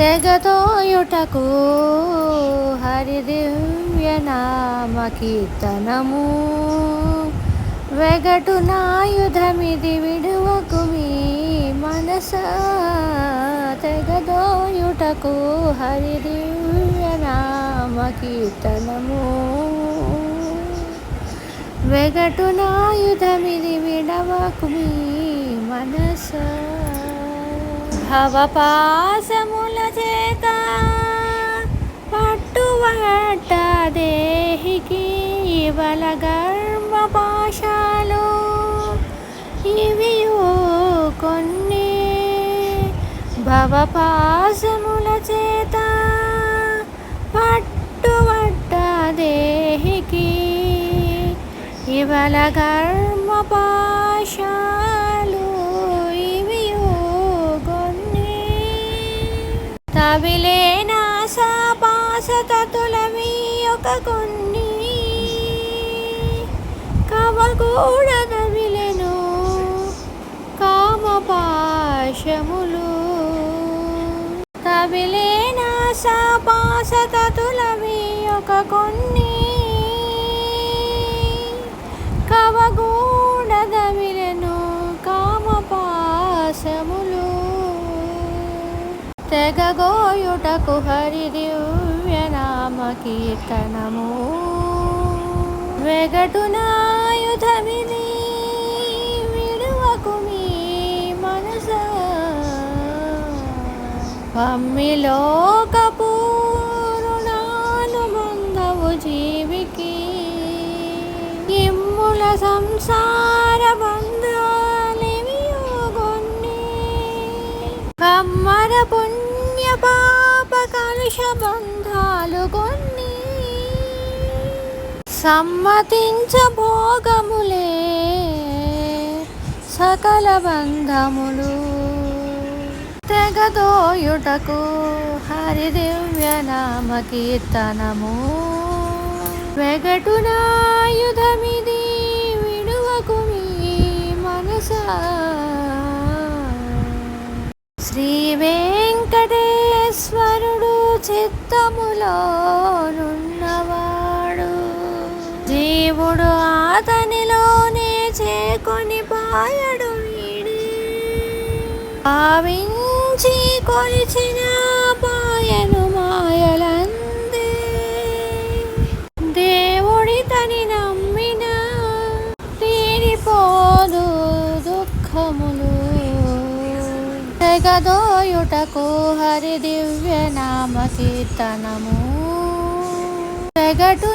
తెగతోయుటకు హరి నామ కీర్తనము వెగటు నాయుధమిది విడువకు మీ మనస తెగదోయుటకు హరి నామ కీర్తనము వెగటు నాయుధమిది విడవకు మీ మనస. భవపాసము ఇవల గర్భ పాశాలు ఇవి కొన్ని భవపాసముల చేత పట్టుబట్ట దేహికి ఇవల గర్భ పాశాలు ఇవి కొన్ని తవిలేనా సాపాస తతులవి ఒక కొన్ని కవకూడదవిలెను కామపాశములు. తవిలేనా సాపాస ఒక కొన్ని. కవగూడదవిలెను కామపాశములు. తెగగోయుటకు హరి దివ్య కీర్తనము వెగటునా పమ్మిలోకపూరుణాలు మందవు జీవికి. ఇమ్ముల సంసార బంధాలివియోగొన్ని కమ్మర పుణ్య పాప కలుష బంధాలు కొన్ని. సమ్మతించ భోగములే సకల బంధములు. తెగదోయుటకు హరిదివ్య నామ కీర్తనము వెగటునాయుధమిది విడువకు మీ మనస. శ్రీ వెంకటేశ్వరుడు చిత్తములోనున్నవాడు. జీవుడు అతనిలోనే చేకొని పాయడు వీడి. భావించి కొలిచిన పాయను మాయలందే. దేవుడి తని నమ్మిన తీరిపోదు దుఃఖములు. తెగదోయుటకు హరి దివ్య నామ కీర్తనము. తెగటు